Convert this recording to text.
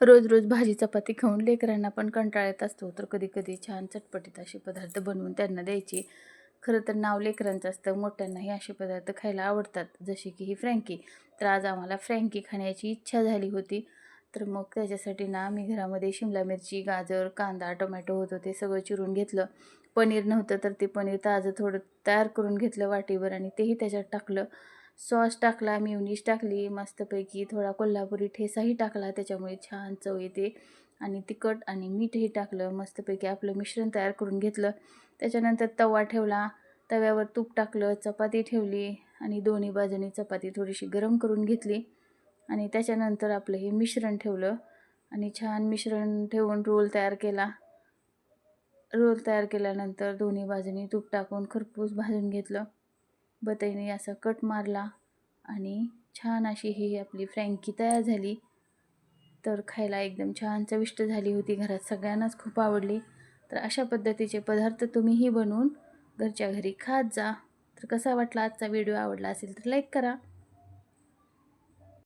रोज रोज भाजी चपाती खाऊन लेकरांना पण कंटाळा येत असतो. तर कधी कधी छान चटपटीत असे पदार्थ बनवून त्यांना द्यायचे. खरं तर नाव लेकरांचं असतं मोठ्यांनाही असे पदार्थ खायला आवडतात. जसे की ही फ्रँकी. तर आज आम्हाला फ्रँकी खाण्याची इच्छा झाली होती. तर मग त्याच्यासाठी ना मी घरामध्ये शिमला मिरची गाजर कांदा टोमॅटो होतं ते सगळं चिरून घेतलं. पनीर नव्हतं तर ते पनीर ताजं थोडं तयार करून घेतलं वाटीवर आणि तेही त्याच्यात टाकलं. सॉस टाकला म्युनीस टाकली मस्तपैकी थोडा कोल्हापुरी ठेसाही टाकला त्याच्यामुळे छान चव येते. आणि तिखट आणि मीठही टाकलं मस्तपैकी आपलं मिश्रण तयार करून घेतलं. त्याच्यानंतर तवा ठेवला तव्यावर तूप टाकलं चपाती ठेवली आणि दोन्ही बाजूनी चपाती थोडीशी गरम करून घेतली. आणि त्याच्यानंतर आपलं हे मिश्रण ठेवलं आणि छान मिश्रण ठेवून रोल तयार केला. रोल तयार केल्यानंतर दोन्ही बाजूनी तूप टाकून खरपूस भाजून घेतलं. बताईने असा कट मारला आणि छान अशी ही आपली फ्रँकी तयार झाली. तर खायला एकदम छान चविष्ट झाली होती. घरात सगळ्यांनाच खूप आवडली. तर अशा पद्धतीचे पदार्थ तुम्हीही बनवून घरच्या घरी खात जा. तर कसा वाटला आजचा व्हिडिओ? आवडला असेल तर लाईक करा.